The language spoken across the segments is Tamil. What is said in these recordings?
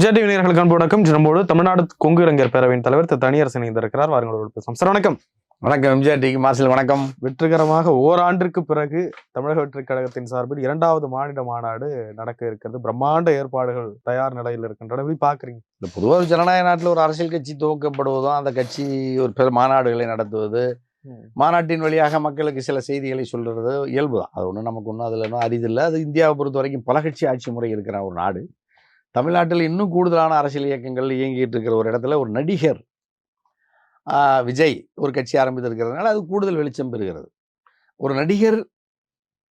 ஜெடி வினையர்களுக்கு அன்பு வணக்கம். நம்மோடு தமிழ்நாடு கொங்கு இளைஞர் பேரவையின் தலைவர் திரு தனியரசன் இணைந்திருக்கிறார். வாருங்களோடு பேசலாம். சார் வணக்கம். வணக்கம். எம்ஜிஆர் டிக்கு மார்ஷல் வணக்கம். வெற்றிகரமாக ஓராண்டிற்கு பிறகு தமிழக வெற்றிக் கழகத்தின் சார்பில் இரண்டாவது மாநில மாநாடு நடக்க இருக்கிறது. பிரம்மாண்ட ஏற்பாடுகள் தயார் நிலையில் இருக்கின்றன. எப்படி பாக்குறீங்க இந்த பொதுவாக ஜனநாயக நாட்டில் ஒரு அரசியல் கட்சி துவக்கப்படுவதும் அந்த கட்சி ஒரு பெரு மாநாடுகளை நடத்துவது மாநாட்டின் வழியாக மக்களுக்கு சில செய்திகளை சொல்றது இயல்பு தான் அது ஒன்றும் நமக்கு ஒன்றும் அதில் ஒன்றும் அரிதில்லை. அது இந்தியாவை பொறுத்த வரைக்கும் பல கட்சி ஆட்சி முறை இருக்கிற ஒரு நாடு. தமிழ்நாட்டில் இன்னும் கூடுதலான அரசியல் இயக்கங்கள் இயங்கிட்டு இருக்கிற ஒரு இடத்துல ஒரு நடிகர் விஜய் ஒரு கட்சி ஆரம்பித்திருக்கிறதுனால அது கூடுதல் வெளிச்சம் பெறுகிறது. ஒரு நடிகர்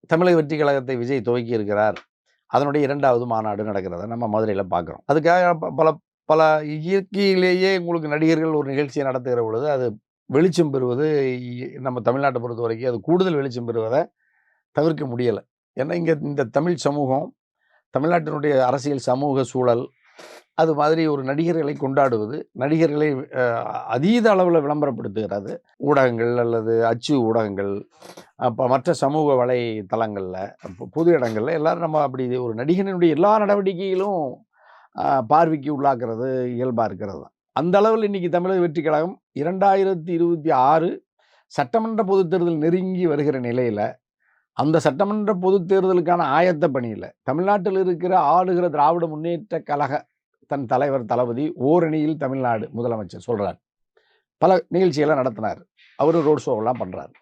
தமிழக வெற்றி கழகத்தை விஜய் துவக்கி இருக்கிறார். அதனுடைய இரண்டாவது மாநாடு நடக்கிறத நம்ம மதுரையில் பார்க்குறோம். அதுக்காக பல பல இயற்கையிலேயே உங்களுக்கு நடிகர்கள் ஒரு நிகழ்ச்சியை நடத்துகிற பொழுது அது வெளிச்சம் பெறுவது இ- நம்ம தமிழ்நாட்டை பொறுத்த வரைக்கும் அது கூடுதல் வெளிச்சம் பெறுவதை தவிர்க்க முடியலை. ஏன்னா இங்கே இந்த தமிழ் சமூகம் தமிழ்நாட்டினுடைய அரசியல் சமூக சூழல் அது மாதிரி ஒரு நடிகர்களை கொண்டாடுவது நடிகர்களை அதீத அளவில் விளம்பரப்படுத்துகிறது. ஊடகங்கள் அல்லது அச்சு ஊடகங்கள் அப்போ மற்ற சமூக வலைத்தளங்களில் பொது இடங்களில் எல்லோரும் நம்ம அப்படி ஒரு நடிகனுடைய எல்லா நடவடிக்கையிலும் பார்வைக்கு உள்ளாக்குறது இயல்பாக இருக்கிறது. தான் அந்த அளவில் இன்னைக்கு தமிழக வெற்றி கழகம் இரண்டாயிரத்தி இருபத்தி ஆறு சட்டமன்ற பொது தேர்தல் நெருங்கி வருகிற நிலையில் அந்த சட்டமன்ற பொதுத் தேர்தலுக்கான ஆயத்த பணியில் தமிழ்நாட்டில் இருக்கிற ஆளுகிற திராவிட முன்னேற்ற கழக தன் தலைவர் தளபதி ஓரணியில் தமிழ்நாடு முதலமைச்சர் சொல்கிறார் பல நிகழ்ச்சிகளை நடத்தினார். அவரும் ரோட் ஷோவெல்லாம் பண்ணுறார்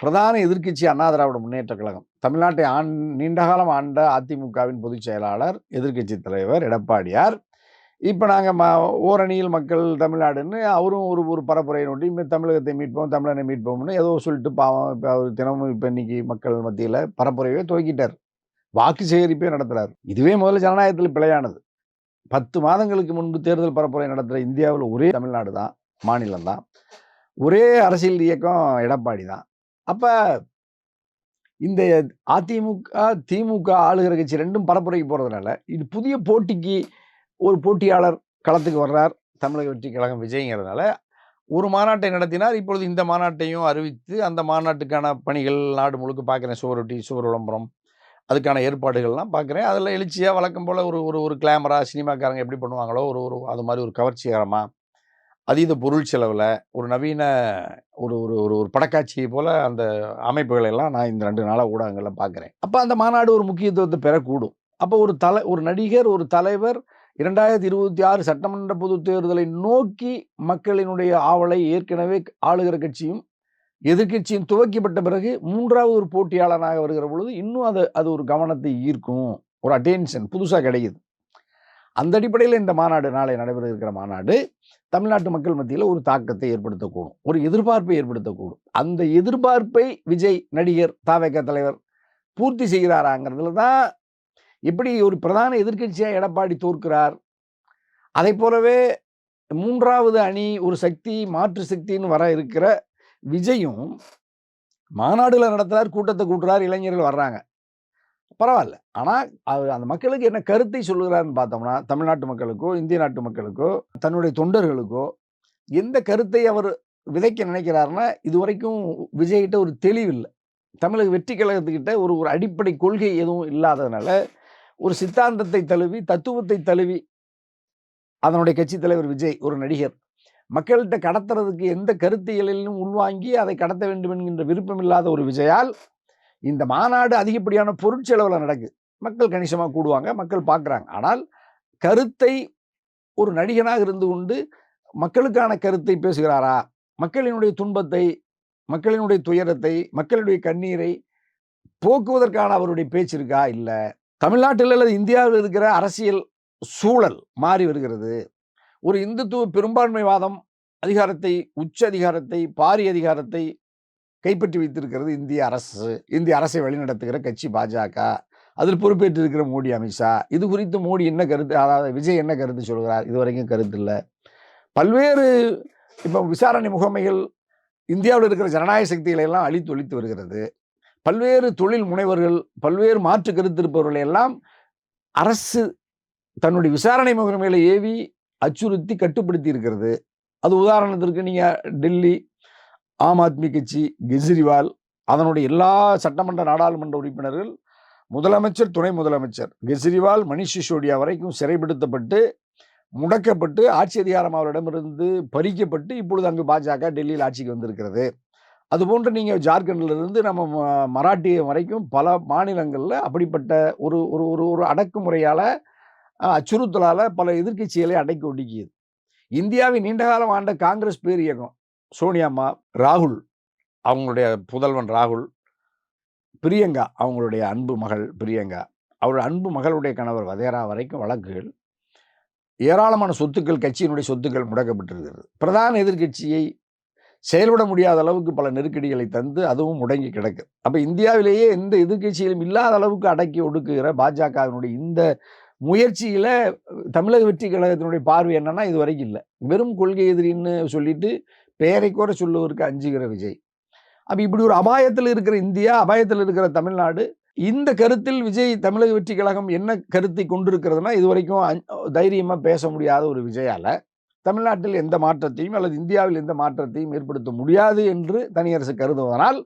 பிரதான எதிர்க்கட்சி அண்ணா திராவிட முன்னேற்ற கழகம். தமிழ்நாட்டை ஆண் நீண்டகாலம் ஆண்ட அதிமுகவின் பொதுச் செயலாளர் எதிர்க்கட்சி தலைவர் எடப்பாடியார் இப்போ நாங்கள் ம ஓரணியில் மக்கள் தமிழ்நாடுன்னு அவரும் ஒரு ஒரு பரப்புரையை நோட்டி இனிமேல் தமிழகத்தை மீட்போம் தமிழனை மீட்போம்னு ஏதோ சொல்லிட்டு பாவம் இப்போ அவர் தினமும் இப்போ இன்னைக்கு மக்கள் மத்தியில் பரப்புரையே துவக்கிட்டார். வாக்கு சேகரிப்பே நடத்துகிறார் இதுவே முதல்ல ஜனநாயகத்தில் பிழையானது. பத்து மாதங்களுக்கு முன்பு தேர்தல் பரப்புரை நடத்துகிற இந்தியாவில் ஒரே தமிழ்நாடு தான் மாநிலம் தான். ஒரே அரசியல் இயக்கம் எடப்பாடி தான். அப்போ இந்த அதிமுக திமுக ஆளுகிற கட்சி ரெண்டும் பரப்புரைக்கு போகிறதுனால இது புதிய போட்டிக்கு ஒரு போட்டியாளர் களத்துக்கு வர்றார். தமிழக வெற்றி கழகம் விஜய்ங்கிறதுனால ஒரு மாநாட்டை நடத்தினார். இப்பொழுது இந்த மாநாட்டையும் அறிவித்து அந்த மாநாட்டுக்கான பணிகள் நாடு முழுக்க பார்க்குறேன். சுவரொட்டி சுவர் விளம்பரம் அதுக்கான ஏற்பாடுகள்லாம் பார்க்குறேன். அதில் எழுச்சியாக வழக்கம் போல் ஒரு ஒரு ஒரு கிளாமரா சினிமாக்காரங்க எப்படி பண்ணுவாங்களோ ஒரு ஒரு அது மாதிரி ஒரு கவர்ச்சிகரமாக அதீத பொருள் செலவில் ஒரு நவீன ஒரு ஒரு ஒரு ஒரு படக்காட்சியை போல் அந்த அமைப்புகளை எல்லாம் நான் இந்த ரெண்டு நாளாக ஊடகங்களில் பார்க்குறேன். அப்போ அந்த மாநாடு ஒரு முக்கியத்துவத்தை பெறக்கூடும். அப்போ ஒரு தலை ஒரு நடிகர் ஒரு தலைவர் இரண்டாயிரத்தி இருபத்தி ஆறு சட்டமன்ற பொதுத் தேர்தலை நோக்கி மக்களினுடைய ஆவலை ஏற்கனவே ஆளுகிற கட்சியும் எதிர்க்கட்சியும் துவக்கப்பட்ட பிறகு மூன்றாவது ஒரு போட்டியாளனாக வருகிற பொழுது இன்னும் அது அது ஒரு கவனத்தை ஈர்க்கும் ஒரு அட்டென்ஷன் புதுசாக கிடைக்குது. அந்த அடிப்படையில் இந்த மாநாடு நாளை நடைபெற இருக்கிற மாநாடு தமிழ்நாட்டு மக்கள் மத்தியில் ஒரு தாக்கத்தை ஏற்படுத்தக்கூடும் ஒரு எதிர்பார்ப்பை ஏற்படுத்தக்கூடும். அந்த எதிர்பார்ப்பை விஜய் நடிகர் தாவேக தலைவர் பூர்த்தி செய்கிறாராங்கிறதுல தான் எப்படி ஒரு பிரதான எதிர்க்கட்சியாக எடப்பாடி தோற்கிறார். அதை போலவே மூன்றாவது அணி ஒரு சக்தி மாற்று சக்தின்னு வர இருக்கிற விஜயும் மாநாடுகளை நடத்துகிறார் கூட்டத்தை கூட்டுறார் இளைஞர்கள் வர்றாங்க. பரவாயில்ல. ஆனால் அவர் அந்த மக்களுக்கு என்ன கருத்தை சொல்லுகிறாருன்னு பார்த்தோம்னா தமிழ்நாட்டு மக்களுக்கோ இந்திய நாட்டு மக்களுக்கோ தன்னுடைய தொண்டர்களுக்கோ எந்த கருத்தை அவர் விதைக்க நினைக்கிறாருன்னா இதுவரைக்கும் விஜய்கிட்ட ஒரு தெளிவில்லை தமிழக வெற்றி கழகத்துக்கிட்ட ஒரு ஒரு அடிப்படை கொள்கை எதுவும் இல்லாததுனால ஒரு சித்தாந்தத்தை தழுவி தத்துவத்தை தழுவி அதனுடைய கட்சி தலைவர் விஜய் ஒரு நடிகர். மக்கள்கிட்ட கடத்துறதுக்கு எந்த கருத்தியலிலும் உள்வாங்கி அதை கடத்த வேண்டும் என்கின்ற விருப்பம் இல்லாத ஒரு விஜயால் இந்த மாநாடு அதிகப்படியான பொருட்செலவில் நடக்குது. மக்கள் கணிசமாக கூடுவாங்க மக்கள் பார்க்குறாங்க ஆனால் கருத்தை ஒரு நடிகனாக இருந்து கொண்டு மக்களுக்கான கருத்தை பேசுகிறாரா? மக்களினுடைய துன்பத்தை மக்களினுடைய துயரத்தை மக்களுடைய கண்ணீரை போக்குவதற்கான அவருடைய பேச்சு இருக்கா? இல்லை. தமிழ்நாட்டில் அல்லது இந்தியாவில் இருக்கிற அரசியல் சூழல் மாறி வருகிறது. ஒரு இந்துத்துவ பெரும்பான்மைவாதம் அதிகாரத்தை உச்ச அதிகாரத்தை பாரி அதிகாரத்தை கைப்பற்றி வைத்திருக்கிறது இந்திய அரசு இந்திய அரசை வழிநடத்துகிற கட்சி பாஜக. அதில் பொறுப்பேற்றிருக்கிற மோடி அமித்ஷா இது குறித்து மோடி என்ன கருத்து அதாவது விஜய் என்ன கருத்து சொல்கிறார்? இதுவரைக்கும் கருத்து இல்லை. பல்வேறு இப்போ விசாரணை முகமைகள் இந்தியாவில் இருக்கிற ஜனநாயக சக்திகளை எல்லாம் அழித்து ஒழித்து வருகிறது. பல்வேறு தொழில் முனைவர்கள் பல்வேறு மாற்று கருத்து எல்லாம் அரசு தன்னுடைய விசாரணை முகமைகளை ஏவி அச்சுறுத்தி கட்டுப்படுத்தி இருக்கிறது. அது உதாரணத்திற்கு நீங்கள் டெல்லி ஆம் ஆத்மி கட்சி கெஜ்ரிவால் அதனுடைய எல்லா சட்டமன்ற நாடாளுமன்ற உறுப்பினர்கள் முதலமைச்சர் துணை முதலமைச்சர். கெஜ்ரிவால் மணிஷ் சிசோடியா வரைக்கும் சிறைப்படுத்தப்பட்டு முடக்கப்பட்டு ஆட்சி அதிகாரம் அவரிடமிருந்து பறிக்கப்பட்டு இப்பொழுது அங்கு பாஜக டெல்லியில் ஆட்சிக்கு வந்திருக்கிறது. அதுபோன்று நீங்கள் ஜார்க்கண்ட்லேருந்து நம்ம ம- மராட்டியம் வரைக்கும் பல மாநிலங்களில் அப்படிப்பட்ட ஒரு ஒரு ஒரு ஒரு அடக்குமுறையால் அச்சுறுத்தலால் பல எதிர்க்கட்சிகளை அடக்கி ஒடுக்கியது இந்தியாவின் நீண்டகாலம் ஆண்ட காங்கிரஸ் பேர் இயக்கம் சோனியாம்மா ராகுல் அவங்களுடைய புதல்வன் ராகுல் பிரியங்கா அவங்களுடைய அன்பு மகள் பிரியங்கா அவருடைய அன்பு மகளுடைய கணவர் வதேரா வரைக்கும் வழக்குகள். ஏராளமான சொத்துக்கள் கட்சியினுடைய சொத்துக்கள் முடக்கப்பட்டிருக்கிறது. பிரதான எதிர்க்கட்சியை செயல்பட முடியாத அளவுக்கு பல நெருக்கடிகளை தந்து அதுவும் முடங்கி கிடக்கு. அப்போ இந்தியாவிலேயே எந்த எதிர்கட்சியிலும் இல்லாத அளவுக்கு அடக்கி ஒடுக்குகிற பாஜகவினுடைய இந்த முயற்சியில் தமிழக வெற்றி கழகத்தினுடைய பார்வை என்னன்னா இது வரைக்கும் இல்லை. வெறும் கொள்கை எதிரின்னு சொல்லிட்டு பெயரை கூட சொல்லுவதற்கு அஞ்சுகிற விஜய். அப்போ இப்படி ஒரு அபாயத்தில் இருக்கிற இந்தியா அபாயத்தில் இருக்கிற தமிழ்நாடு இந்த கருத்தில் விஜய் தமிழக வெற்றி கழகம் என்ன கருத்தை கொண்டிருக்கிறதுனா இது வரைக்கும் தைரியமாக பேச முடியாத ஒரு விஜயால தமிழ்நாட்டில் எந்த மாற்றத்தையும் அல்லது இந்தியாவில் எந்த மாற்றத்தையும் ஏற்படுத்த முடியாது என்று தனியரசு கருதுவதனால்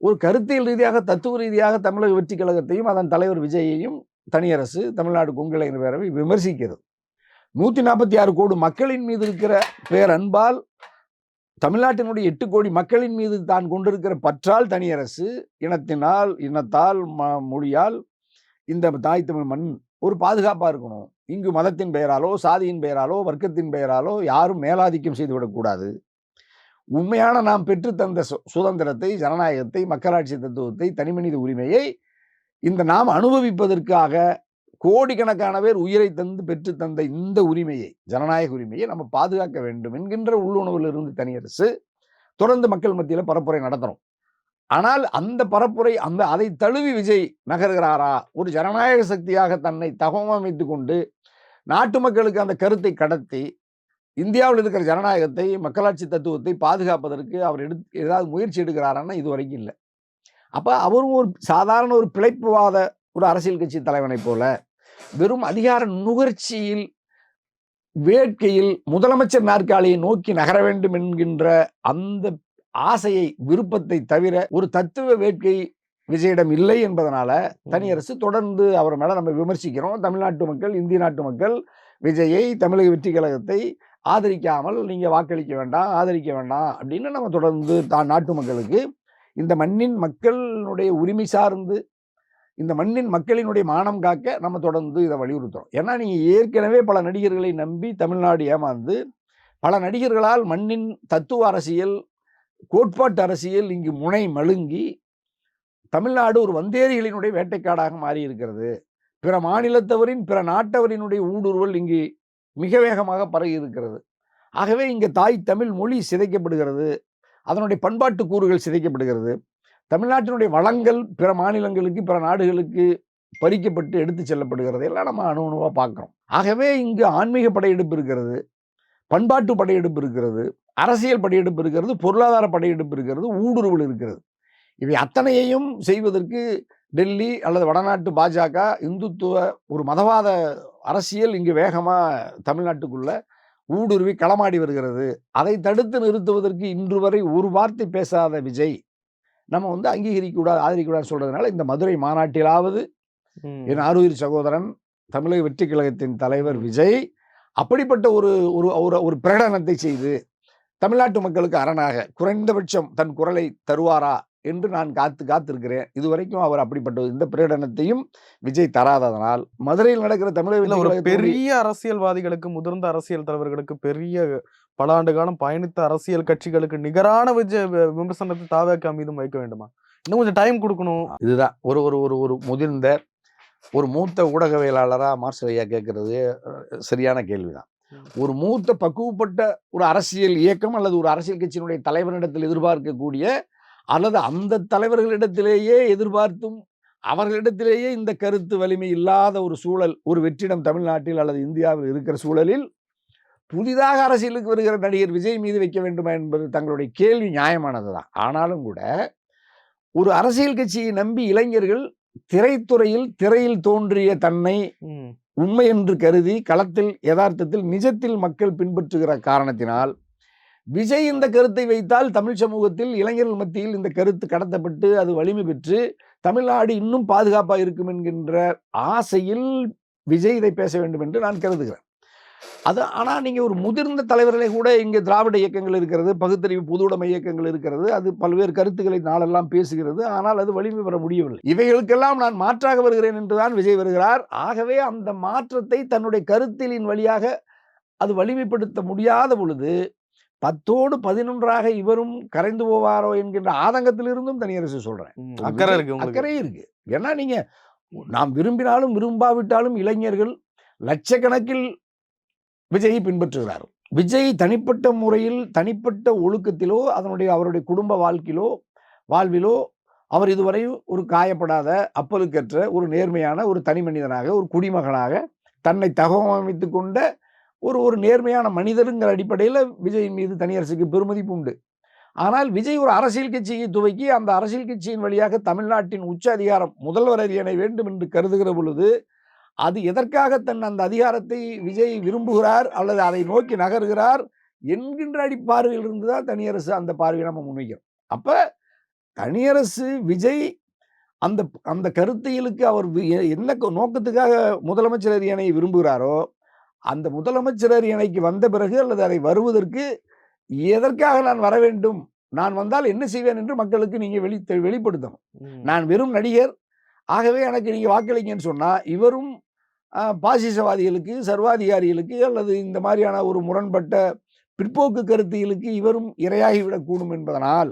ஒரு கருத்தியல் ரீதியாக தத்துவ ரீதியாக தமிழக வெற்றி கழகத்தையும் அதன் தலைவர் விஜயையும் தனியரசு தமிழ்நாடு கொங்கிளைஞர் பேரவை விமர்சிக்கிறது. நூற்றி நாற்பத்தி ஆறு கோடி மக்களின் மீது இருக்கிற பேரன்பால் தமிழ்நாட்டினுடைய எட்டு கோடி மக்களின் மீது தான் கொண்டிருக்கிற பற்றால் தனியரசு இனத்தினால் இனத்தால் ம- மொழியால் இந்த தாய் தமிழ் மண் ஒரு பாதுகாப்பாக இருக்கணும். இங்கு மதத்தின் பெயராலோ சாதியின் பெயராலோ வர்க்கத்தின் பெயராலோ யாரும் மேலாதிக்கம் செய்துவிடக்கூடாது உண்மையான நாம் பெற்றுத்தந்த சு- சுதந்திரத்தை ஜனநாயகத்தை மக்களாட்சி தத்துவத்தை தனிமனித உரிமையை இந்த நாம் அனுபவிப்பதற்காக கோடிக்கணக்கான பேர் உயிரை தந்து பெற்று தந்த இந்த உரிமையை ஜனநாயக உரிமையை நம்ம பாதுகாக்க வேண்டும் என்கின்ற உள்ளுணர்வில் இருந்து தனியரசு தொடர்ந்து மக்கள் மத்தியில் பரப்புரை நடத்துகிறோம் ஆனால் அந்த பரப்புரை அந்த அதை தழுவி விஜய் நகர்கிறாரா? ஒரு ஜனநாயக சக்தியாக தன்னை தகவமைத்து கொண்டு நாட்டு மக்களுக்கு அந்த கருத்தை கடத்தி இந்தியாவில் இருக்கிற ஜனநாயகத்தை மக்களாட்சி தத்துவத்தை பாதுகாப்பதற்கு அவர் எடு ஏதாவது முயற்சி எடுக்கிறாரான்னா இது வரைக்கும் இல்லை. அப்போ அவரும் ஒரு சாதாரண ஒரு பிழைப்புவாத ஒரு அரசியல் கட்சி தலைவனைப் போல வெறும் அதிகார நுகர்ச்சியில் வேட்கையில் முதலமைச்சர் நாற்காலியை நோக்கி நகர வேண்டும் என்கின்ற அந்த ஆசையை விருப்பத்தை தவிர ஒரு தத்துவ வேட்கை விஜயிடம் இல்லை என்பதனால தனியரசு தொடர்ந்து அவர் மேல நம்ம விமர்சிக்கிறோம். தமிழ்நாட்டு மக்கள் இந்திய நாட்டு மக்கள் விஜயை தமிழக வெற்றி கழகத்தை ஆதரிக்காமல் நீங்க வாக்களிக்க வேண்டாம் ஆதரிக்க வேண்டாம் அப்படின்னு நம்ம தொடர்ந்து தான் நாட்டு மக்களுக்கு இந்த மண்ணின் மக்களினுடைய உரிமை சார்ந்து இந்த மண்ணின் மக்களினுடைய மானம் காக்க நம்ம தொடர்ந்து இதை வலியுறுத்துறோம். ஏன்னா நீங்க ஏற்கனவே பல நடிகர்களை நம்பி தமிழ்நாடு ஏமாந்து பல நடிகர்களால் மண்ணின் தத்துவ அரசியல் கோட்பாட்டு அரசியல் இங்கு முனை மழுங்கி தமிழ்நாடு ஒரு வந்தேரிகளினுடைய வேட்டைக்காடாக மாறி இருக்கிறது பிற மாநிலத்தவரின் பிற நாட்டவரினுடைய ஊடுருவல் இங்கு மிக வேகமாக பரவி இருக்கிறது ஆகவே இங்கே தாய் தமிழ் மொழி சிதைக்கப்படுகிறது. அதனுடைய பண்பாட்டு கூறுகள் சிதைக்கப்படுகிறது. தமிழ்நாட்டினுடைய வளங்கள் பிற மாநிலங்களுக்கு பிற நாடுகளுக்கு பறிக்கப்பட்டு எடுத்து செல்லப்படுகிறது. எல்லாம் நம்ம அணு அணுவாக பார்க்குறோம் ஆகவே இங்கு ஆன்மீக படையெடுப்பு இருக்கிறது. பண்பாட்டு படையெடுப்பு இருக்கிறது. அரசியல் படையெடுப்பு இருக்கிறது. பொருளாதார படையெடுப்பு இருக்கிறது. ஊடுருவல் இருக்கிறது. இவை அத்தனையையும் செய்வதற்கு டெல்லி அல்லது வடநாட்டு பாஜக இந்துத்துவ ஒரு மதவாத அரசியல் இங்கு வேகமாக தமிழ்நாட்டுக்குள்ள ஊடுருவி களமாடி வருகிறது அதை தடுத்து நிறுத்துவதற்கு இன்று வரை ஒரு வார்த்தை பேசாத விஜய் நம்ம வந்து அங்கீகரிக்க கூடாது ஆதரிக்க கூடாது சொல்றதுனால இந்த மதுரை மாநாட்டிலாவது. என் ஆருயிர் சகோதரன் தமிழக வெற்றி கழகத்தின் தலைவர் விஜய் அப்படிப்பட்ட ஒரு ஒரு ஒரு- ஒரு பிரகடனத்தை செய்து தமிழ்நாட்டு மக்களுக்கு அரணாக குறைந்தபட்சம் தன் குரலை தருவாரா என்று நான் காத்து காத்திருக்கிறேன். இதுவரைக்கும் அவர் அப்படிப்பட்ட இந்த பிரகடனத்தையும் விஜய் தராததனால் மதுரையில் நடக்கிற தமிழக ஒரு பெரிய அரசியல்வாதிகளுக்கு முதிர்ந்த அரசியல் தலைவர்களுக்கு பெரிய பல ஆண்டு காலம் பயணித்த அரசியல் கட்சிகளுக்கு நிகரான விஜய விமர்சனத்தை தாவேக்கா மீதும் வைக்க வேண்டுமா? இன்னும் கொஞ்சம் டைம் கொடுக்கணும். இதுதான். ஒரு ஒரு ஒரு ஒரு முதிர்ந்த ஒரு மூத்த ஊடகவியலாளரா மார்ஷல் ஐயா கேட்கறது சரியான கேள்விதான். ஒரு மூத்த பக்குவப்பட்ட ஒரு அரசியல் இயக்கம் அல்லது ஒரு அரசியல் கட்சியினுடைய தலைவரிடத்தில் எதிர்பார்க்கக்கூடிய அல்லது அந்த தலைவர்களிடத்திலேயே எதிர்பார்த்தும் அவர்களிடத்திலேயே இந்த கருத்து வலிமை இல்லாத ஒரு சூழல் ஒரு வெற்றிடம் தமிழ்நாட்டில் அல்லது இந்தியாவில் இருக்கிற சூழலில் புதிதாக அரசியலுக்கு வருகிற நடிகர் விஜய் மீது வைக்க வேண்டுமா என்பது தங்களுடைய கேள்வி நியாயமானது தான் ஆனாலும் கூட ஒரு அரசியல் கட்சியை நம்பி இளைஞர்கள் திரைத்துறையில் திரையில் தோன்றிய தன்னை. உண்மை என்று கருதி களத்தில் யதார்த்தத்தில் நிஜத்தில் மக்கள் பின்பற்றுகிற காரணத்தினால் விஜய் இந்த கருத்தை வைத்தால் தமிழ் சமூகத்தில் இளைஞர்கள் மத்தியில் இந்த கருத்து கடத்தப்பட்டு அது வலிமை பெற்று தமிழ்நாடு இன்னும் பாதுகாப்பாக இருக்கும் என்கின்ற ஆசையில் விஜய் இதை பேச வேண்டும் என்று நான் கருதுகிறேன். அது ஆனால் நீங்கள் ஒரு முதிர்ந்த தலைவர்களை கூட இங்கே திராவிட இயக்கங்கள் இருக்கிறது பகுத்தறிவு பொதுவுடைமை இயக்கங்கள் இருக்கிறது அது பல்வேறு கருத்துக்களை நாளெல்லாம் பேசுகிறது ஆனால் அது வலிமை பெற முடியவில்லை. இவைகளுக்கெல்லாம் நான் மாற்றாக வருகிறேன் என்றுதான் விஜய் வருகிறார். ஆகவே அந்த மாற்றத்தை தன்னுடைய கருத்திலின் வழியாக அது வலிமைப்படுத்த முடியாத பொழுது பத்தோடு பதினொன்றாக இவரும் கரைந்து போவாரோ என்கின்ற ஆதங்கத்திலிருந்தும் தனியரசு சொல்றேன். அக்கறை இருக்கு அக்கறை இருக்கு. ஏன்னா நீங்க நாம் விரும்பினாலும் விரும்பாவிட்டாலும் இளைஞர்கள் லட்சக்கணக்கில் விஜயை பின்பற்றுகிறார் விஜய் தனிப்பட்ட முறையில் தனிப்பட்ட ஒழுக்கத்திலோ அதனுடைய அவருடைய குடும்ப வாழ்க்கையிலோ வாழ்விலோ அவர் இதுவரை ஒரு காயப்படாத அப்பலுக்கற்ற ஒரு நேர்மையான ஒரு தனி மனிதனாக ஒரு குடிமகனாக தன்னை தகவமைத்து கொண்ட ஒரு ஒரு நேர்மையான மனிதருங்கிற அடிப்படையில் விஜயின் மீது தனியரசுக்கு பெருமதிப்பு உண்டு. ஆனால் விஜய் ஒரு அரசியல் கட்சியை துவக்கி அந்த அரசியல் கட்சியின் வழியாக தமிழ்நாட்டின் உச்ச அதிகாரம் முதல்வர் அரியணை வேண்டும் என்று கருதுகிற பொழுது அது எதற்காக தன் அந்த அதிகாரத்தை விஜய் விரும்புகிறார் அல்லது அதை நோக்கி நகர்கிறார் என்கின்ற அடிப்பார்வையில் இருந்து தான் தனியரசு அந்த பார்வையை நம்ம முன்வைக்கிறோம் அப்போ தனியரசு விஜய் அந்த அந்த கருத்தியலுக்கு அவர் வி- எ- என்ன நோக்கத்துக்காக முதலமைச்சர் அரியணை விரும்புகிறாரோ அந்த முதலமைச்சர் அரியணைக்கு வந்த பிறகு அல்லது அதை வருவதற்கு எதற்காக நான் வர வேண்டும்? நான் வந்தால் என்ன செய்வேன் என்று மக்களுக்கு நீங்க வெளி வெளிப்படுத்தணும். நான் வெறும் நடிகர். ஆகவே எனக்கு நீங்க வாக்களிங்கன்னு சொன்னா இவரும் பாசிசவாதிகளுக்கு சர்வாதிகாரிகளுக்கு அல்லது இந்த மாதிரியான ஒரு முரண்பட்ட பிற்போக்கு கருத்தியலுக்கு இவரும் இரையாகி விடக்கூடும் என்பதனால்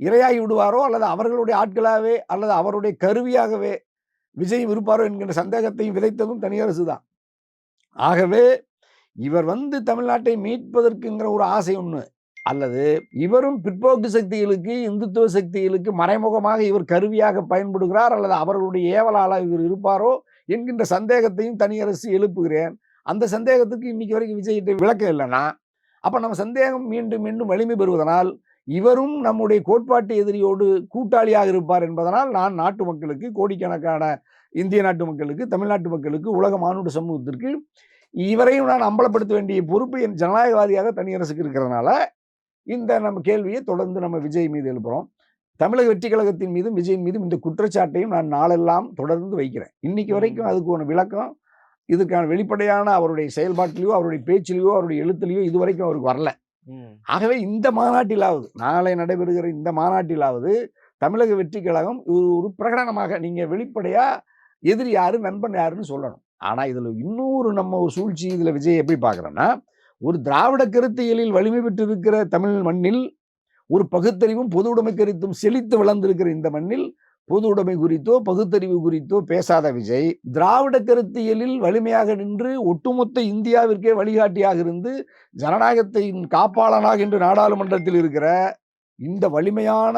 இரையாகி விடுவாரோ அல்லது அவர்களுடைய ஆட்களாகவே அல்லது அவருடைய கருவியாகவே விஜய் இருப்பாரோ என்கின்ற சந்தேகத்தையும் விதைத்ததும் தனியரசு தான் ஆகவே இவர் வந்து தமிழ்நாட்டை மீட்பதற்குங்கிற ஒரு ஆசை ஒன்று அல்லது இவரும் பிற்போக்கு சக்திகளுக்கு இந்துத்துவ சக்திகளுக்கு மறைமுகமாக இவர் கருவியாக பயன்படுகிறார் அல்லது அவர்களுடைய ஏவலாளர் இவர் இருப்பாரோ என்கின்ற சந்தேகத்தையும் தனியரசு எழுப்புகிறேன். அந்த சந்தேகத்துக்கு இன்னைக்கு வரைக்கும் விஜய்கிட்ட விளக்கம் இல்லைன்னா அப்போ நம்ம சந்தேகம் மீண்டும் மீண்டும் வலிமை பெறுவதனால் இவரும் நம்முடைய கோட்பாட்டு எதிரியோடு கூட்டாளியாக இருப்பார் என்பதனால் நான் நாட்டு மக்களுக்கு கோடிக்கணக்கான இந்திய நாட்டு மக்களுக்கு தமிழ்நாட்டு மக்களுக்கு உலக மானுட சமூகத்திற்கு இவரையும் நான் அம்பலப்படுத்த வேண்டிய பொறுப்பு என் ஜனநாயகவாதியாக தனியரசுக்கு இருக்கிறதுனால இந்த நம்ம கேள்வியை தொடர்ந்து நம்ம விஜய் மீது எழுப்புறோம். தமிழக வெற்றி கழகத்தின் மீதும் விஜயின் மீதும் இந்த குற்றச்சாட்டையும் நான் நாளெல்லாம் தொடர்ந்து வைக்கிறேன். இன்னைக்கு வரைக்கும் அதுக்கு ஒரு விளக்கம் இதுக்கான வெளிப்படையான அவருடைய செயல்பாட்டிலையோ அவருடைய பேச்சிலையோ அவருடைய எழுத்துலையோ இது வரைக்கும் அவருக்கு வரல. ஆகவே இந்த மாநாட்டிலாவது நாளை நடைபெறுகிற இந்த மாநாட்டிலாவது தமிழக வெற்றி கழகம் ஒரு ஒரு பிரகடனமாக நீங்க வெளிப்படையா எதிரி யாரு நண்பன் யாருன்னு சொல்லணும். ஆனா இதுல இன்னொரு நம்ம ஒரு சூழ்ச்சி இதுல விஜய் எப்படி பார்க்குறோன்னா ஒரு திராவிட கருத்தியலில் வலிமை பெற்றிருக்கிற தமிழ் மண்ணில் ஒரு பகுத்தறிவும் பொது உடைமை கருத்தும் செழித்து வளர்ந்திருக்கிற இந்த மண்ணில் பொது உடைமை குறித்தோ பகுத்தறிவு குறித்தோ பேசாத விஜய் திராவிட கருத்தியலில் வலிமையாக நின்று ஒட்டுமொத்த இந்தியாவிற்கே வழிகாட்டியாக இருந்து ஜனநாயகத்தின் காப்பாளனாக இன்று நாடாளுமன்றத்தில் இருக்கிற இந்த வலிமையான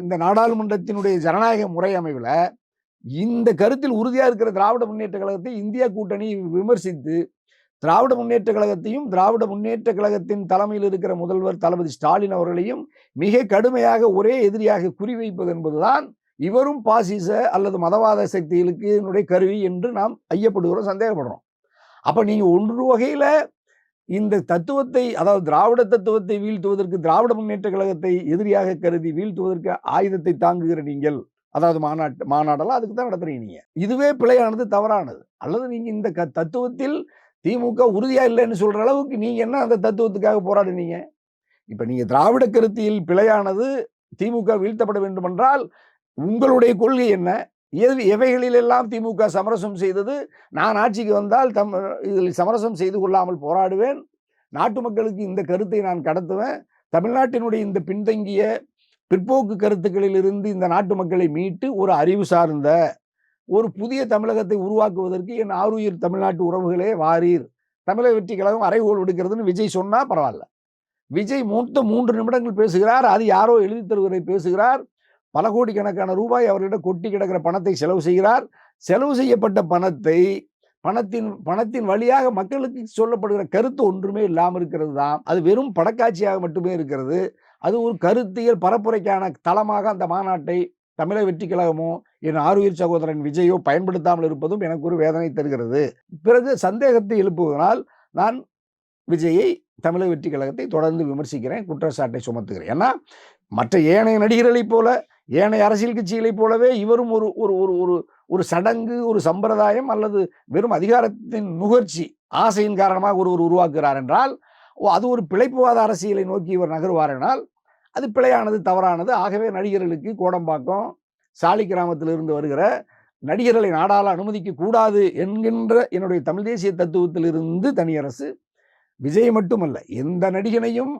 இந்த நாடாளுமன்றத்தினுடைய ஜனநாயக முறை அமைவில் இந்த கருத்தில் உறுதியாக இருக்கிற திராவிட முன்னேற்ற கழகத்தை இந்தியா கூட்டணி விமர்சித்து திராவிட முன்னேற்ற கழகத்தையும் திராவிட முன்னேற்ற கழகத்தின் தலைமையில் இருக்கிற முதல்வர் தளபதி ஸ்டாலின் அவர்களையும் மிக கடுமையாக ஒரே எதிரியாக குறிவைப்பது என்பதுதான் இவரும் பாசிச அல்லது மதவாத சக்திகளுக்கு என்னுடைய கருவி என்று நாம் ஐயப்படுகிறோம் சந்தேகப்படுறோம். அப்போ நீங்கள் ஒன்று வகையில் இந்த தத்துவத்தை அதாவது திராவிட தத்துவத்தை வீழ்த்துவதற்கு திராவிட முன்னேற்ற கழகத்தை எதிரியாக கருதி வீழ்த்துவதற்கு ஆயுதத்தை தாங்குகிற நீங்கள் அதாவது மாநாட்டு மாநாடெல்லாம் அதுக்கு தான் நடத்துறீங்க இதுவே பிழையானது தவறானது. அல்லது நீங்கள் இந்த க தத்துவத்தில் திமுக உறுதியாக இல்லைன்னு சொல்கிற அளவுக்கு நீங்கள் என்ன அந்த தத்துவத்துக்காக போராடுனீங்க? இப்போ நீங்கள் திராவிட கருத்தியில் பிழையானது திமுக வீழ்த்தப்பட வேண்டும் என்றால் உங்களுடைய கொள்கை என்ன? எது எவைகளிலெல்லாம் திமுக சமரசம் செய்தது? நான் ஆட்சிக்கு வந்தால் தம் இதில் சமரசம் செய்து கொள்ளாமல் போராடுவேன். நாட்டு மக்களுக்கு இந்த கருத்தை நான் கடத்துவேன். தமிழ்நாட்டினுடைய இந்த பின்தங்கிய பிற்போக்கு கருத்துக்களிலிருந்து இந்த நாட்டு மக்களை மீட்டு ஒரு அறிவு சார்ந்த ஒரு புதிய தமிழகத்தை உருவாக்குவதற்கு என் ஆருயிர் தமிழ்நாட்டு உறவுகளே வாரீர். தமிழக வெற்றி கழகம் அறைகோல் விடுக்கிறதுன்னு விஜய் சொன்னால் பரவாயில்ல. விஜய் மூத்த மூன்று நிமிடங்கள் பேசுகிறார். அது யாரோ எழுதி தருவதை பேசுகிறார். பல கோடிக்கணக்கான ரூபாய் அவர்களிடம் கொட்டி கிடக்கிற பணத்தை செலவு செய்கிறார். செலவு செய்யப்பட்ட பணத்தை பணத்தின் பணத்தின் வழியாக மக்களுக்கு சொல்லப்படுகிற கருத்து ஒன்றுமே இல்லாமல் இருக்கிறது தான். அது வெறும் படக்காட்சியாக மட்டுமே இருக்கிறது. அது ஒரு கருத்தியல் பரப்புரைக்கான தளமாக அந்த மாநாட்டை தமிழக வெற்றி கழகமோ என் ஆறுயிர் சகோதரன் விஜயோ பயன்படுத்தாமல் இருப்பதும் எனக்கு ஒரு வேதனை தருகிறது. பிறகு சந்தேகத்தை எழுப்புவதனால் நான் விஜயை தமிழக வெற்றி கழகத்தை தொடர்ந்து விமர்சிக்கிறேன் குற்றச்சாட்டை சுமத்துகிறேன். ஏன்னா மற்ற ஏனைய நடிகர்களைப் போல ஏனைய அரசியல் கட்சிகளைப் போலவே இவரும் ஒரு ஒரு ஒரு ஒரு ஒரு சடங்கு ஒரு சம்பிரதாயம் அல்லது வெறும் அதிகாரத்தின் நுகர்ச்சி ஆசையின் காரணமாக ஒருவர் உருவாக்குகிறார் என்றால் ஓ அது ஒரு பிழைப்புவாத அரசியலை நோக்கி இவர் நகருவார் என்றால் அது பிழையானது தவறானது. ஆகவே நடிகர்களுக்கு கோடம்பாக்கம் சாலி கிராமத்திலிருந்து வருகிற நடிகர்களை நாடால் அனுமதிக்க கூடாது என்கின்ற என்னுடைய தமிழ் தேசிய தத்துவத்திலிருந்து தனியரசு விஜய் மட்டுமல்ல எந்த நடிகனையும்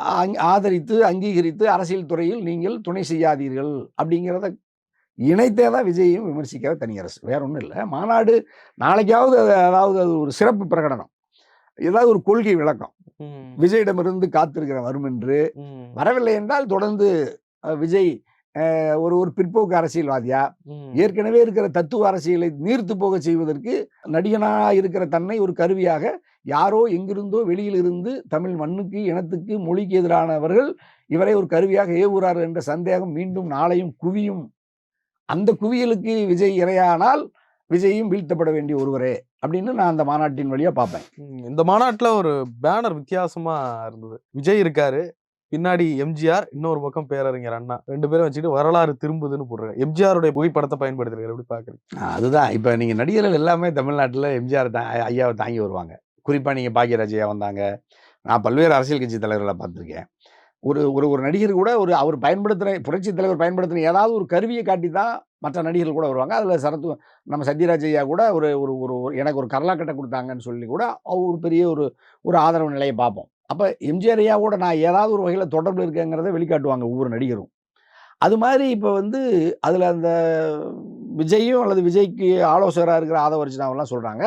அங்- ஆதரித்து அங்கீகரித்து அரசியல் துறையில் நீங்கள் துணை செய்யாதீர்கள் அப்படிங்கிறத இணைத்தே தான் விஜயையும் விமர்சிக்கிற தனியரசு. வேற ஒன்றும் இல்லை. மாநாடு நாளைக்காவது அதாவது அது ஒரு சிறப்பு பிரகடனம். ஏதாவது ஒரு கொள்கை விளக்கம். விஜயிடமிருந்து காத்திருக்கிற வரும் என்று. வரவில்லை என்றால் தொடர்ந்து விஜய் ஒரு ஒரு பிற்போக்கு அரசியல்வாதியா. ஏற்கனவே இருக்கிற தத்துவ அரசியலை நீர்த்து போக செய்வதற்கு நடிகனாக இருக்கிற தன்னை ஒரு கருவியாக யாரோ எங்கிருந்தோ வெளியில் இருந்து தமிழ் மண்ணுக்கு இனத்துக்கு மொழிக்கு எதிரானவர்கள் இவரை ஒரு கருவியாக ஏவுறார் என்ற சந்தேகம் மீண்டும் நாளையும் குவியும். அந்த குவியலுக்கு விஜய் இரையானால் விஜயும் வீழ்த்தப்பட வேண்டிய ஒருவரே அப்படின்னு நான் அந்த மாநாட்டின் வழியா பார்ப்பேன். இந்த மாநாட்டுல ஒரு பேனர் வித்தியாசமா இருந்தது. விஜய் இருக்காரு பின்னாடி எம்ஜிஆர் இன்னொரு பக்கம் பேரறிஞர் அண்ணா. ரெண்டு பேரும் வச்சுட்டு வரலாறு திரும்புதுன்னு போடுறாங்க எம்ஜிஆருடைய புகைப்படத்தை பயன்படுத்துறாரு எப்படி பாக்குறீங்க அதுதான். இப்போ நீங்கள் நடிகர்கள் எல்லாமே தமிழ்நாட்டில் எம்ஜிஆர் ஐயாவை தாங்கி வருவாங்க. குறிப்பாக நீங்கள் பாக்யராஜ் ஐயா வந்தாங்க. நான் பல்வேறு அரசியல் கட்சி தலைவர்களை பார்த்துருக்கேன். ஒரு ஒரு ஒரு நடிகர் கூட ஒரு அவர் பயன்படுத்துகிற புரட்சி தலைவர் பயன்படுத்துகிற ஏதாவது ஒரு கருவியை காட்டி தான் மற்ற நடிகர்கள் கூட வருவாங்க. அதில் சரத்து நம்ம சத்யராஜ் ஐயா கூட ஒரு ஒரு ஒரு எனக்கு ஒரு கரலாக்கட்டை கொடுத்தாங்கன்னு சொல்லி கூட அவர் ஒரு பெரிய ஒரு ஒரு ஆதரவு நிலையை பார்ப்போம். அப்போ எம்ஜிஆர் ஐயா கூட நான் ஏதாவது ஒரு வகையில் தொடர்பில் இருக்கேங்கிறத வெளிக்காட்டுவாங்க ஒவ்வொரு நடிகரும். அது மாதிரி இப்போ வந்து அதில் அந்த விஜயும் அல்லது விஜய்க்கு ஆலோசகராக இருக்கிற ஆதவர்ஜினாவெல்லாம் சொல்கிறாங்க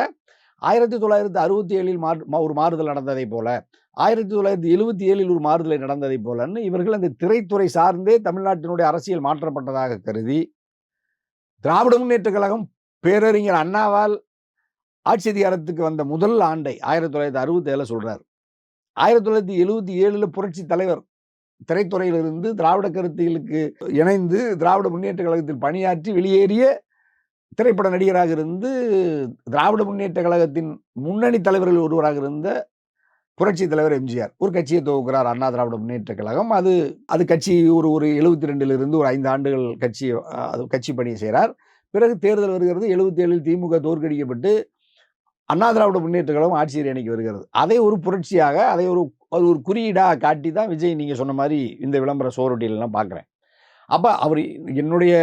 ஆயிரத்தி தொள்ளாயிரத்தி அறுபத்தி ஏழில் மாறு மா- ஒரு மாறுதல் நடந்ததை போல ஆயிரத்தி தொள்ளாயிரத்தி எழுபத்தி ஏழில் ஒரு மாறுதலை நடந்ததை போலன்னு இவர்கள் அந்த திரைத்துறை சார்ந்தே தமிழ்நாட்டினுடைய அரசியல் மாற்றப்பட்டதாக கருதி திராவிட முன்னேற்ற கழகம் பேரறிஞர் அண்ணாவால் ஆட்சி அதிகாரத்துக்கு வந்த முதல் ஆண்டை ஆயிரத்தி தொள்ளாயிரத்தி அறுபத்தி ஏழில் சொல்றார். ஆயிரத்தி தொள்ளாயிரத்தி எழுபத்தி ஏழில் புரட்சி தலைவர் திரைத்துறையிலிருந்து திராவிட கருத்துகளுக்கு இணைந்து திராவிட முன்னேற்ற கழகத்தில் பணியாற்றி வெளியேறிய திரைப்பட நடிகராக இருந்து திராவிட முன்னேற்ற கழகத்தின் முன்னணி தலைவர்கள் ஒருவராக இருந்த புரட்சி தலைவர் எம்ஜிஆர். ஒரு கட்சியை துவக்குறார் அண்ணா திராவிட முன்னேற்ற கழகம். அது அது கட்சி ஒரு ஒரு எழுபத்தி ரெண்டிலிருந்து ஒரு ஐந்து ஆண்டுகள் கட்சி அது கட்சி பணியை செய்கிறார். பிறகு தேர்தல் வருகிறது. எழுபத்தி ஏழில் திமுக தோற்கடிக்கப்பட்டு அண்ணா திராவிட முன்னேற்ற கழகம் ஆட்சியர் அணிக்கு வருகிறது. அதை ஒரு புரட்சியாக அதை ஒரு அது ஒரு குறியீடாக காட்டி தான் விஜய் நீங்கள் சொன்ன மாதிரி இந்த விளம்பர சோரொட்டியிலலாம் பார்க்குறேன். அப்போ அவர் என்னுடைய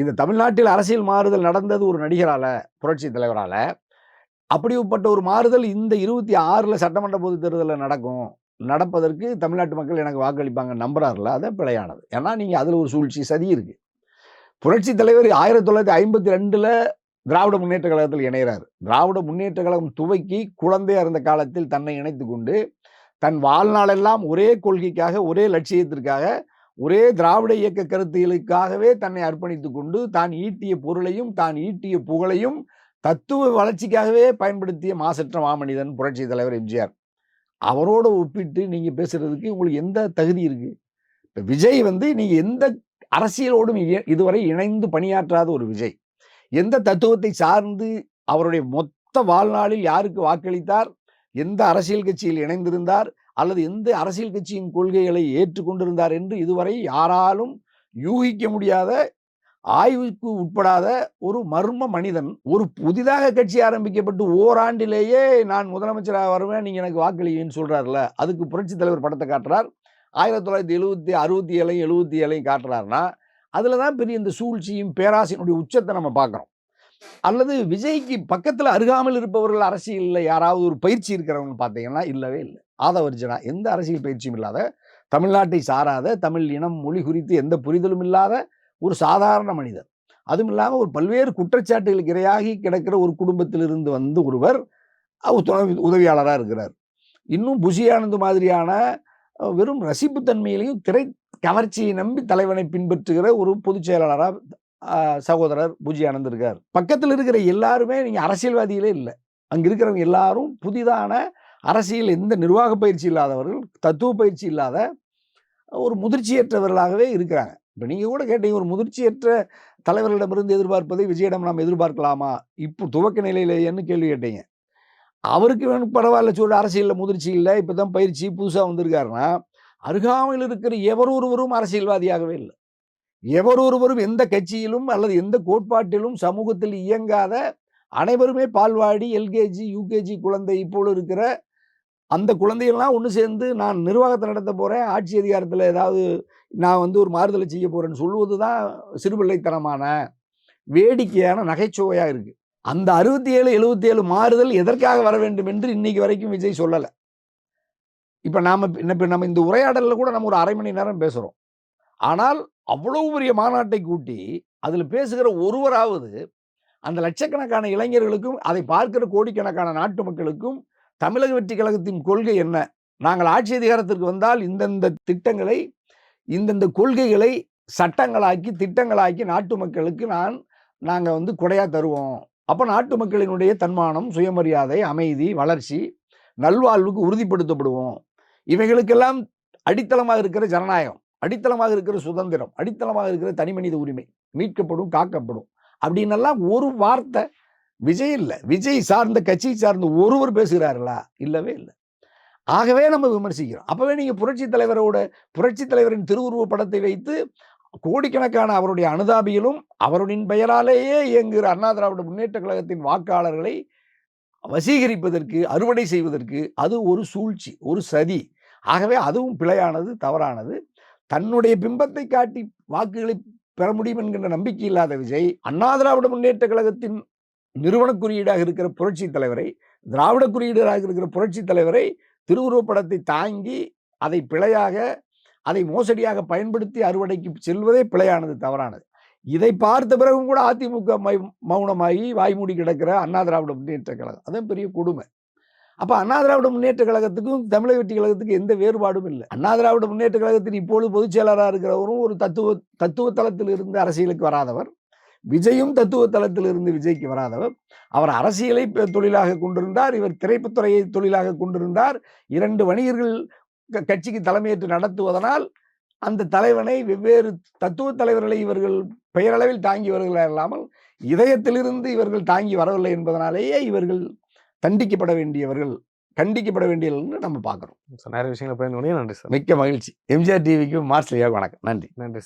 இந்த தமிழ்நாட்டில் அரசியல் மாறுதல் நடந்தது ஒரு நடிகரால் புரட்சி தலைவரால் அப்படிப்பட்ட ஒரு மாறுதல் இந்த இருபத்தி ஆறில் சட்டமன்ற பொது தேர்தலில் நடக்கும். நடப்பதற்கு தமிழ்நாட்டு மக்கள் எனக்கு வாக்களிப்பாங்க நம்புறாருல அது பிழையானது. ஏன்னா நீங்கள் அதில் ஒரு சூழ்ச்சி சதி இருக்கு. புரட்சி தலைவர் ஆயிரத்தி தொள்ளாயிரத்தி ஐம்பத்தி ரெண்டில் திராவிட முன்னேற்ற கழகத்தில் இணைகிறார் திராவிட முன்னேற்ற கழகம் துவக்கி குழந்தையாக இருந்த காலத்தில் தன்னை இணைத்து கொண்டு தன் வாழ்நாளெல்லாம் ஒரே கொள்கைக்காக ஒரே லட்சியத்திற்காக ஒரே திராவிட இயக்க கருத்துகளுக்காகவே தன்னை அர்ப்பணித்து கொண்டு தான் ஈட்டிய பொருளையும் தான் ஈட்டிய புகழையும் தத்துவ வளர்ச்சிக்காகவே பயன்படுத்திய மாசற்ற மாமனிதன் புரட்சி தலைவர் எம்ஜிஆர். அவரோட ஒப்பிட்டு நீங்கள் பேசுகிறதுக்கு உங்களுக்கு எந்த தகுதி இருக்குது இப்போ விஜய் வந்து நீங்கள் எந்த அரசியலோடும் இ- இதுவரை இணைந்து பணியாற்றாத ஒரு விஜய். எந்த தத்துவத்தை சார்ந்து அவருடைய மொத்த வாழ்நாளில் யாருக்கு வாக்களித்தார்? எந்த அரசியல் கட்சியில் இணைந்திருந்தார்? அல்லது எந்த அரசியல் கட்சியின் கொள்கைகளை ஏற்றுக்கொண்டிருந்தார் என்று இதுவரை யாராலும் யூகிக்க முடியாத ஆய்வுக்கு உட்படாத ஒரு மர்ம மனிதன் ஒரு புதிதாக கட்சி ஆரம்பிக்கப்பட்டு ஓராண்டிலேயே நான் முதலமைச்சராக வருவேன் நீங்கள் எனக்கு வாக்களிங்கன்னு சொல்றாருல அதுக்கு புரட்சி தலைவர் படத்தை காட்டுறார். ஆயிரத்தி தொள்ளாயிரத்தி எழுபத்தி அறுபத்தி ஏழையும் எழுபத்தி ஏழையும் காட்டுறாருன்னா அதில் தான் பெரிய இந்த சூழ்ச்சியும் பேராசையினுடைய உச்சத்தை நம்ம பார்க்குறோம். அல்லது விஜய்க்கு பக்கத்தில் அருகாமல் இருப்பவர்கள் அரசியலில் யாராவது ஒரு பயிற்சி இருக்கிறவங்க பார்த்தீங்கன்னா இல்லவே இல்லை. ஆதவர்ஜனா எந்த அரசியல் பயிற்சியும் இல்லாத தமிழ்நாட்டை சாராத தமிழ் இனம் மொழி குறித்து எந்த புரிதலும் இல்லாத ஒரு சாதாரண மனிதர். அதுவும் இல்லாமல் ஒரு பல்வேறு குற்றச்சாட்டுகளுக்கு இரையாகி கிடக்கிற ஒரு குடும்பத்திலிருந்து வந்து ஒருவர் அவர் துணை உதவியாளராக இருக்கிறார். இன்னும் புஷி மாதிரியான வெறும் ரசிப்புத்தன்மையிலையும் திரை கவர்ச்சியை நம்பி தலைவனை பின்பற்றுகிற ஒரு பொதுச் செயலாளராக சகோதரர் புஜி ஆனந்த் இருக்கார். பக்கத்தில் இருக்கிற எல்லாருமே நீங்கள் அரசியல்வாதிகளே இல்லை. அங்கே இருக்கிறவங்க எல்லாரும் புதிதான அரசியல் எந்த நிர்வாக பயிற்சி இல்லாதவர்கள் தத்துவ பயிற்சி இல்லாத ஒரு முதிர்ச்சியற்றவர்களாகவே இருக்கிறாங்க. இப்போ நீங்கள் கூட கேட்டீங்க ஒரு முதிர்ச்சியற்ற தலைவர்களிடமிருந்து எதிர்பார்ப்பதை விஜயிடம் நாம் எதிர்பார்க்கலாமா? இப்போ துவக்க நிலையிலேன்னு கேள்வி கேட்டீங்க. அவருக்கு வேணும் பரவாயில்ல சொல்ற அரசியலில் முதிர்ச்சி இல்லை இப்போ தான் பயிற்சி புதுசாக வந்திருக்காருன்னா அருகாமையில் இருக்கிற எவர் ஒருவரும் அரசியல்வாதியாகவே இல்லை. எவர் ஒருவரும் எந்த கட்சியிலும் அல்லது எந்த கோட்பாட்டிலும் சமூகத்தில் இயங்காத அனைவருமே பால்வாடி எல்கேஜி யூகேஜி குழந்தை இப்போது இருக்கிற அந்த குழந்தைகள்லாம் ஒன்று சேர்ந்து நான் நிர்வாகத்தை நடத்த போகிறேன் ஆட்சி அதிகாரத்தில் ஏதாவது நான் வந்து ஒரு மாறுதலை செய்ய போகிறேன்னு சொல்லுவது தான் சிறுபிள்ளைத்தனமான வேடிக்கையான நகைச்சுவையாக இருக்குது அந்த அறுபத்தி ஏழு எழுபத்தி ஏழு மாறுதல் எதற்காக வர வேண்டும் என்று இன்னைக்கு வரைக்கும் விஜய் சொல்லலை. இப்போ நாம் இப்போ நம்ம இந்த உரையாடலில் கூட நம்ம ஒரு அரை மணி நேரம் பேசுகிறோம் ஆனால் அவ்வளவு பெரிய மாநாட்டை கூட்டி அதில் பேசுகிற ஒருவராவது அந்த லட்சக்கணக்கான இளைஞர்களுக்கும் அதை பார்க்கிற கோடிக்கணக்கான நாட்டு மக்களுக்கும் தமிழக வெற்றி கழகத்தின் கொள்கை என்ன? நாங்கள் ஆட்சி அதிகாரத்திற்கு வந்தால் இந்தந்த திட்டங்களை இந்தந்த கொள்கைகளை சட்டங்களாக்கி திட்டங்களாக்கி நாட்டு மக்களுக்கு நான் நாங்கள் வந்து கொடையா தருவோம். அப்போ நாட்டு மக்களினுடைய தன்மானம் சுயமரியாதை அமைதி வளர்ச்சி நல்வாழ்வுக்கு உறுதிப்படுத்தப்படுவோம். இவைகளுக்கெல்லாம் அடித்தளமாக இருக்கிற ஜனநாயகம் அடித்தளமாக இருக்கிற சுதந்திரம் அடித்தளமாக இருக்கிற தனிமனித உரிமை மீட்கப்படும் காக்கப்படும். அப்படின்னெல்லாம் ஒரு வார்த்தை விஜய் இல்லை. விஜய் சார்ந்த கட்சி சார்ந்த ஒருவர் பேசுகிறார்களா? இல்லவே இல்லை. ஆகவே நம்ம விமர்சிக்கிறோம். அப்போவே நீங்கள் புரட்சி தலைவரோட புரட்சி தலைவரின் திருவுருவ படத்தை வைத்து கோடிக்கணக்கான அவருடைய அனுதாபிகளும் அவருடைய பெயராலேயே இயங்குகிற அண்ணா திராவிட முன்னேற்ற கழகத்தின் வாக்காளர்களை வசீகரிப்பதற்கு அறுவடை செய்வதற்கு அது ஒரு சூழ்ச்சி ஒரு சதி. ஆகவே அதுவும் பிழையானது தவறானது. தன்னுடைய பிம்பத்தை காட்டி வாக்குகளை பெற முடியும் என்கின்ற நம்பிக்கை இல்லாத விஜய் அண்ணா திராவிட முன்னேற்ற கழகத்தின் நிறுவன குறியீடாக இருக்கிற புரட்சி தலைவரை திராவிட குறியீடாக இருக்கிற புரட்சி தலைவரை திருவுருவப்படத்தை தாங்கி அதை பிழையாக அதை மோசடியாக பயன்படுத்தி அறுவடைக்கு செல்வதே பிழையானது தவறானது. இதை பார்த்த பிறகும் கூட அதிமுக மை- மௌனமாகி வாய்மூடி கிடக்கிற அண்ணா திராவிட முன்னேற்ற கழகம். அதுதான் பெரிய கொடுமை. அப்போ அண்ணா திராவிட முன்னேற்ற கழகத்துக்கும் தமிழக வெற்றி கழகத்துக்கும் எந்த வேறுபாடும் இல்லை. அண்ணா திராவிட முன்னேற்ற கழகத்தின் இப்பொழுது பொதுச் செயலராக இருக்கிறவரும் ஒரு தத்துவ தத்துவ தளத்தில் இருந்து அரசியலுக்கு வராதவர். விஜயும் தத்துவ தளத்தில் இருந்து விஜய்க்கு வராதவர். அவர் அரசியலை தொழிலாக கொண்டிருந்தார். இவர் திரைப்பத்துறையை தொழிலாக கொண்டிருந்தார். இரண்டு வணிகர்கள் கட்சிக்கு தலைமையேற்று நடத்துவதனால் அந்த தலைவனை வெவ்வேறு தத்துவ தலைவர்களை இவர்கள் பெயரளவில் தாங்கி வருகிறார் இல்லாமல் இதயத்திலிருந்து இவர்கள் தாங்கி வரவில்லை என்பதனாலேயே இவர்கள் தண்டிக்கப்பட வேண்டியவர்கள் கண்டிக்கப்பட வேண்டியவர்கள் நம்ம பார்க்குறோம். நிறைய விஷயங்களை பயந்து நன்றி சார். மிக்க மகிழ்ச்சி. எம்ஜிஆர் டிவிக்கு மார்ஸ்லியாக வணக்கம். நன்றி. நன்றி